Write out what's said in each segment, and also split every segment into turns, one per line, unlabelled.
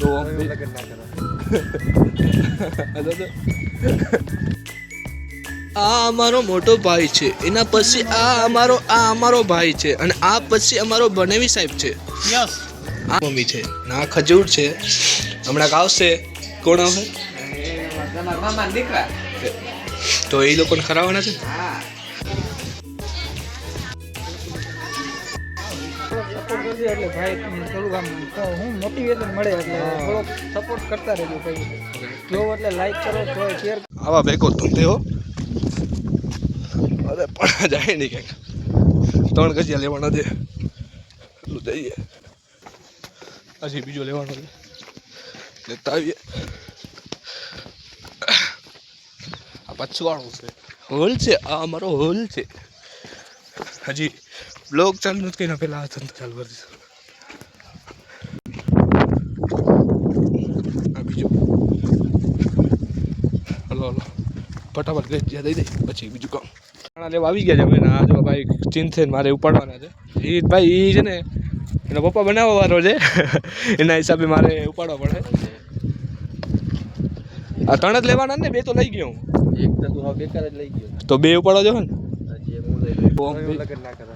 તો આ અમારો મોટો ભાઈ છે. એના પછી આ અમારો આ અમારો ભાઈ છે અને આ પછી અમારો બનેવી સાહેબ છે.
યસ.
આ મમ્મી છે. ના આ ખજૂર છે. હમણાં આવશે કોણ આવશે? તો એ લોકોને ખરાવાના છે?
કરજો એટલે ભાઈ થોડુંક આમ હું મોટિવેશન મળે એટલે થોડોક સપોર્ટ કરતા રહેજો ભાઈ. જો એટલે લાઈક કરો તો શેર
આવા ભેગો ધંધે હો. અરે પણ જાય નહીં કંઈક. ત્રણ ગજિયા લેવાના છે. એટલું જઈએ હજી બીજો લેવાનો છે. લેતા આવીએ. આ પછવાળું છે. હોલ છે. આ અમારો હોલ છે. હજી બ્લોગ ચાલુ નથી કરીને પહેલાં આ ધંધો ચાલુ કરી દીધો. બીજો. Hello hello. ફટાફટ ગઈ જ્યાં દઈ દઈ પછી બીજું કામ. ખાણા લેવા આવી ગયા છે અમે ને આ જો ભાઈ ચિંતે મારે ઉપાડવાના છે. એ ભાઈ એ છે ને એનો પપ્પા બનાવવા વાળો છે. એના હિસાબે મારે ઉપાડવા પડે. આ ત્રણ જ લેવાના ને બે તો લઈ ગયો હું.
એક તો તું બેકાર જ લઈ ગયો.
તો બે ઉપાડો જો ને.
લગ્ન ના કરો.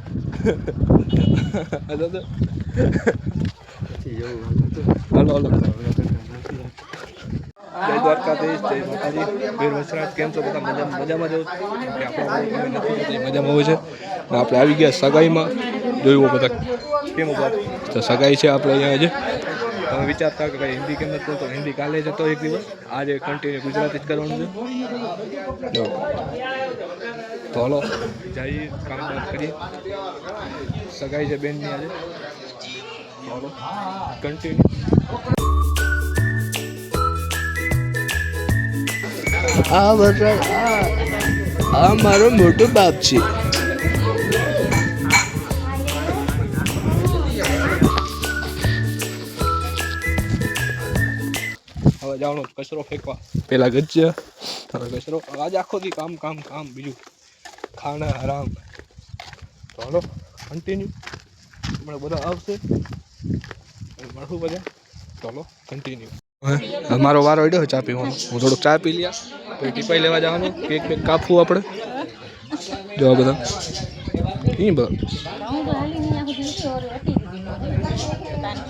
જવું
હાલો હાલો જય દ્વારકાધીશ જય માતાજી. વીર વસરાજ કેમ છો? બધા મજા મજામાં જો આપણે મજામાં હોય છે. ને આપણે આવી ગયા સગાઈમાં. જોયું બધા. કેમ ઊભા તો સગાઈ છે આપણે અહીંયા આજે. તમે વિચારતા કે ભાઈ હિન્દી કેમ નથી તો હિન્દી કાલે જતો એક દિવસ. આજે કન્ટિન્યુ ગુજરાતી જ કરવાનું છે. તો હલો જઈએ કામ બામ કરીએ. સગાઈ છે બેનની આજે. હલો કન્ટિન્યુ આ આ આ મારો મોટો બાપ છે. હવે જવાનું કચરો ફેંકવા. પેલા ગજ્યા કચરો આજે આખો દી કામ કામ કામ, બીજું ખાના આરામ ચાલો કન્ટિન્યુ હમણાં બધા આવશે. મળશું બધા. ચાલો કન્ટિન્યુ મારો વારો અડ્યો ચા પીવાનો. હું થોડુંક ચા પી લ્યા, પછી ટીપાઈ લેવા જવાનું. કેક કેક કાપવું આપણે. જો બધા. ઈ બધા
હું તો હાલી અહીંયા સુધી હતી ઓર હતી દીધી તાન છોકરો નીકળ્યો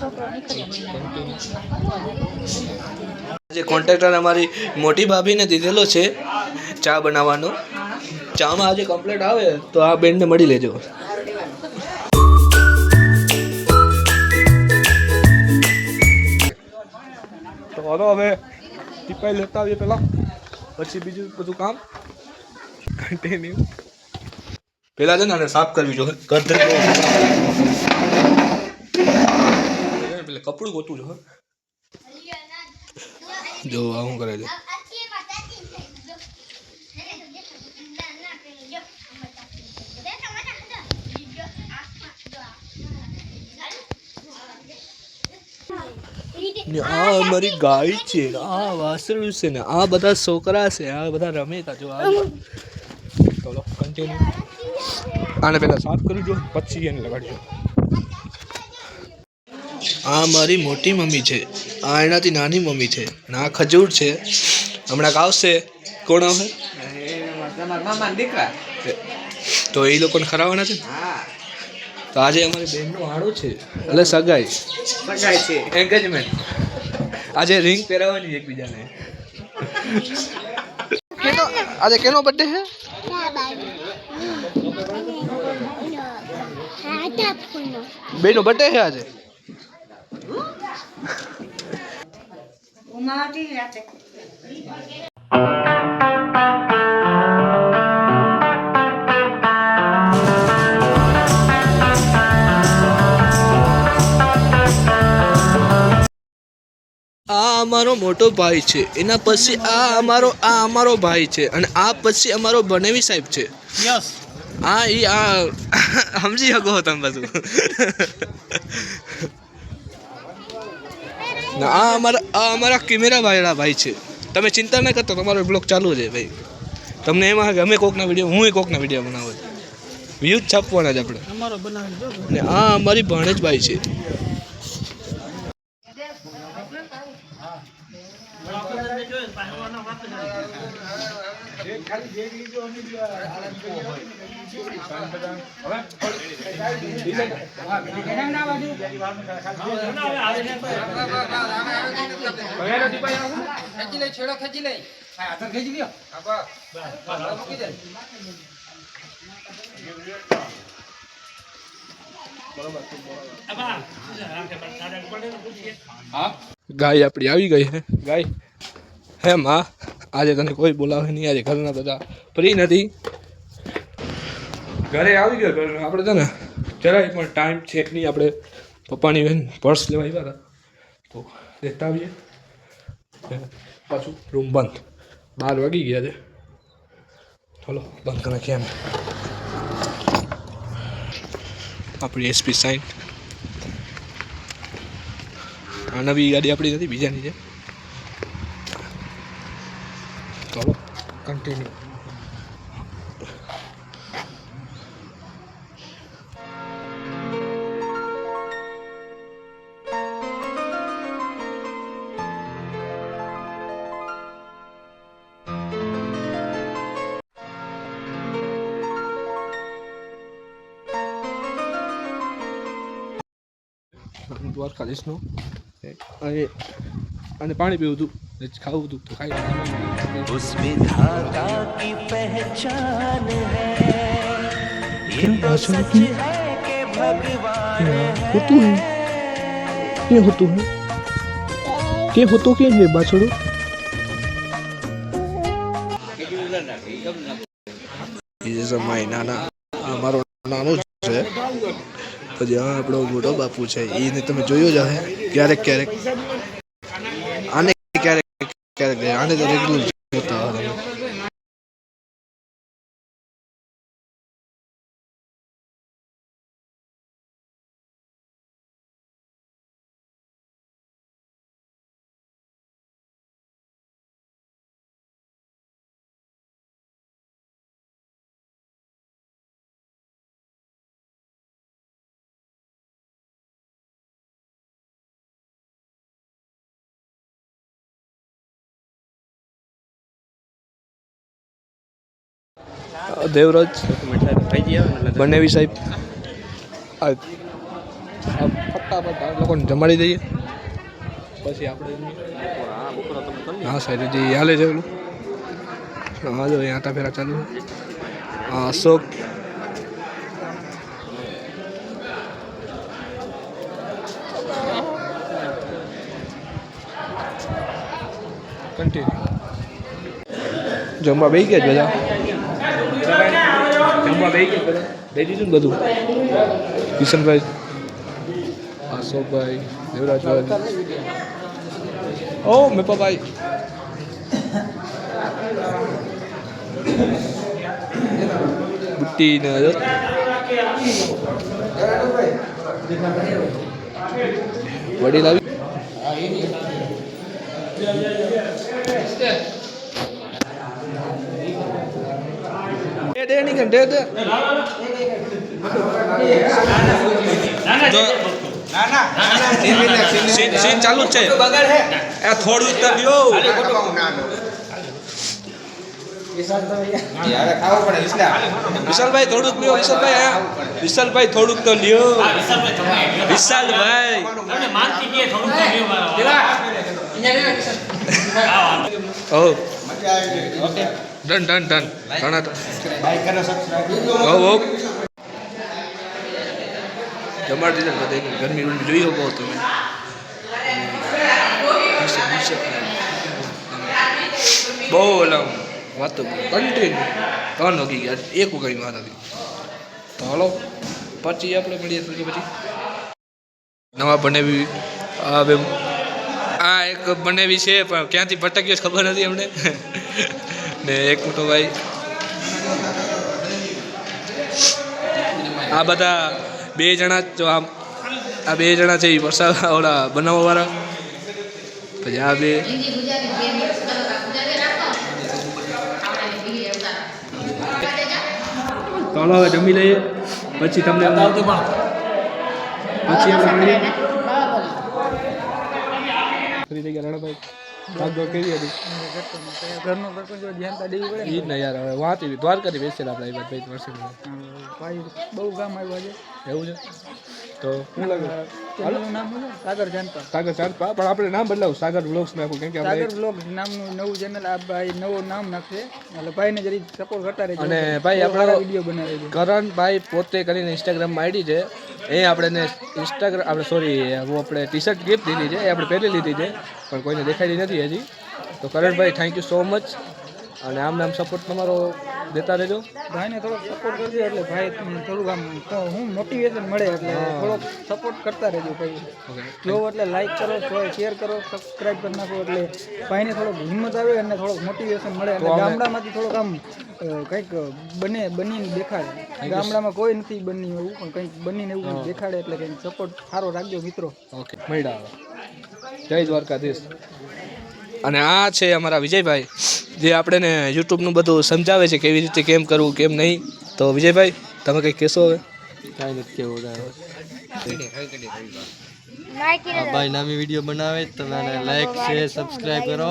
જે કોન્ટ્રાક્ટર અમારી મોટી ભાભીને દીધેલો છે ચા બનાવવાનો. ચામાં આજે કમ્પ્લેટ આવે તો આ બેનને મળી લેજો. તો હાલો હવે ટીપાઈ લેતા આવીએ પહેલાં. પછી બીજું બધું કામ. કન્ટિન્યુ પહેલાં છે ને આને સાફ કરવી જોઈએ પેલે કપડું ગોતું જો જો આવું કરે છે? આ અમારી ગાય છે, આ વાસણું છે ને, આ બધા છોકરા છે, આ બધા રમે તા જો, આ ચલો કન્ટિન્યુ આને પહેલાં સાફ કરી જો પછી એને લગાડજો આ મારી મોટી મમ્મી છે. આ એનાથી નાની મમ્મી છે. ના આ ખજૂર છે. હમણાં આવશે. કોણ આવશે?
દીકરા
તો એ લોકોને ખરાવાના છે
હા
તો આજે અમારી બહેનનો હાડો છે. એટલે સગાઈ.
સગાઈ છે. એન્ગેજમેન્ટ
આજે રિંગ પહેરાવવાની એકબીજાને. કેનો આજે કેનો બર્થડે છે? બેનો બર્થડે છે આજે? આ અમારો મોટો ભાઈ છે. એના પછી આ અમારો આ અમારો ભાઈ છે અને આ પછી અમારો બનેવી સાહેબ છે.
યસ.
આ એ આ સમજી શકો તમે બધું. ને આ અમારા આ અમારા કેમેરા વાળા ભાઈ છે. તમે ચિંતા ના કરતો તમારો બ્લોગ ચાલુ છે ભાઈ. તમને એમાં કે અમે કોકના વીડિયો હું કોકના વીડિયો બનાવું છું. વ્યૂઝ છાપવાના જ આપણે.
અમારો બનાવી દો.
ને આ અમારી ભાણેજ ભાઈ છે.
ખેંચી લઈ છેડો ખેંચી લઈ હાથર ખેંચી લ્યો મૂકી દે
ગાય આપણી આવી ગઈ હે. ગાય? હે માં. આજે તને કોઈ બોલાવે નહીં, આજે ઘરના બધા ફ્રી નથી. ઘરે આવી ગયો ઘર આપણે છે ને જરાય પણ ટાઈમ છે નહીં. આપણે પપ્પાની બેન પર્સ લેવા આવ્યા હતા. તો લેતા આવીએ. પાછું રૂમ બંધ. બાર વાગી ગયા છે. ચલો બંધ કરી અમે આપણી એસપી સાઈન. આ નવી ગાડી આપણી નથી, બીજાની છે. ચલો કન્ટિન્યુ દ્વારકાધીશનું અને અને પાણી પીવું હતું ને ખાવું હતું તો ખાઈ લીધું.
उस विधाता की पहचान है ये तो सच है कि भगवान
होतुं है के होतुं है के होतो के है बाछड़ो એ સમય નાના આ મારો નાનો જ છે પછી આ આપણો મોટો બાપુ છે એને તમે જોયો જ હશે ક્યારેક ક્યારેક આને ક્યારેક આને તો રેગ્યુલર જોતા દેવરાજ. બનેવી સાહેબ. ફટાફટ લોકોને જમાડી દઈએ. પછી આપણે હા સાહેબ હજી હાલે છે પેલું હા જો આટા ફેરા ચાલુ. અશોક. કન્ટિન્યુ જમવા બે ગયા જ બધા? જમવા ગયા. દઈ દીધું ને બધું? કિશનભાઈ, અશોકભાઈ, દેવરાજભાઈ. ઓ, મેપાભાઈ. બુટ્ટી ને વડીલ આવી. દે દે નહીં કેમ? દે દે. સીન ચાલુ જ છે. એ થોડું તો લ્યો વિશાલભાઈ થોડુંક લ્યો વિશાલભાઈ વિશાલભાઈ થોડુંક તો લ્યો વિશાલભાઈ. ઓ ડન ડન ડન ઘણા તો જમાડી દીધા બધા. ગરમી ઉર્મી જોઈ શકો તમે. બહુ ઓલા વાતો કન્ટિન્યુ ત્રણ વાગી ગયા? એક વગાડી વાત હતી તો હલો પછી આપણે મળીએ થોડી પછી. નવા બનાવી. આ બે આ એક બનાવી છે પણ ક્યાંથી ભટક્યો ખબર નથી અમને. ને એક મોટો ભાઈ. આ બધા બે જણા જ જો આમ આ બે જણા છે એ વરસાદ ઓલા બનાવવાવાળા. પછી આ બે. તો હાલો હવે જમી લઈએ. પછી તમને પછી આપણે મળીએ. ફ્રી થઈ ગયા રણાભાઈ ભાગદોડ કરી હતી
ઘરનો પ્રપંચ હોય, ધ્યાન તો દેવી પડે
ઈ ને યાર હવે વાંચી દ્વારકાથી બેસેલા આપણે એ ભાઈ વર્ષે.
બહુ કામ આવ્યું છે
એવું છે? તો શું લાગે?
નામ શું સાગર જાનતા
સાગર ચાંદપા પણ આપણે નામ બદલાવું. સાગર બ્લોગ્સ નાખું કેમ કે
સાગર નામનું નવું ચેનલ આ ભાઈ નવું નામ નાખશે. એટલે ભાઈને જરી સપોર્ટ કરતા રહેજો.
અને ભાઈ આપણો
વીડિયો બનાવે
પોતે કરીને ઇન્સ્ટાગ્રામમાં આઈડી છે. એ આપણે ઇન્સ્ટાગ્રામ આપણે સોરી હું આપણે ટી શર્ટ ગિફ્ટ દીધી છે. એ આપણે પહેરી લીધી છે. પણ કોઈને દેખાડી નથી હજી. તો Karanbhai thank you so much અને આમ નામ સપોર્ટ તમારો દેતા રહેજો.
ભાઈને થોડોક સપોર્ટ કરજો એટલે ભાઈ થોડુંક આમ હું મોટિવેશન મળે એટલે થોડોક સપોર્ટ કરતા રહેજો ભાઈ. જો એટલે લાઈક કરો શેર કરો સબસ્ક્રાઇબ કરી નાખો એટલે ભાઈને થોડોક હિંમત આવે અને થોડોક મોટિવેશન મળે એટલે ગામડામાંથી થોડોક આમ કંઈક બને બનીને દેખાડે. ગામડામાં કોઈ નથી બની એવું પણ કંઈક બનીને એવું દેખાડે એટલે કંઈક સપોર્ટ સારો રાખજો મિત્રો.
ઓકે મળ્યા. જય દ્વારકાધીશ. અને આ છે અમારા વિજયભાઈ. જે આપણને યુટ્યુબનું બધું સમજાવે છે કેવી રીતે કેમ કરવું કેમ નહીં તો વિજયભાઈ તમે કંઈક કહેશો હવે?
કાંઈ નથી કેવું આ ભાઈ નામી વીડિયો બનાવે તમે લાઈક શેર સબસ્ક્રાઇબ કરો.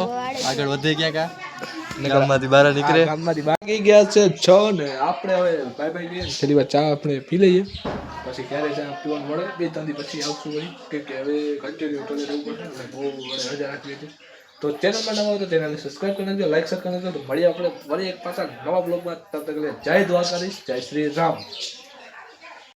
આગળ વધે ક્યાં કા ગામમાંથી બહાર નીકળે.
ગામમાંથી બાકી ગયા છે છ ને આપણે હવે બાય બાય કહીએ છેલ્લી વાર ચા આપણે પી લઈએ. પછી ક્યારે ચા પીવાનું મળે? બે ત્રણ પછી આવશું વળી. કે હવે કન્ટિન્યુ ટોલે રહેવું પડશે બહુ હજાર આટલી હતી. તો ચેનલમાં નવા તો ચેનલને સબસ્ક્રાઈબ કરી નાખજો લાઈક કરી નાખજો. તો મળીએ આપણે વળી એક પાછા નવા બ્લોગમાં તબ તક જય દ્વારકાધીશ, જય શ્રી રામ.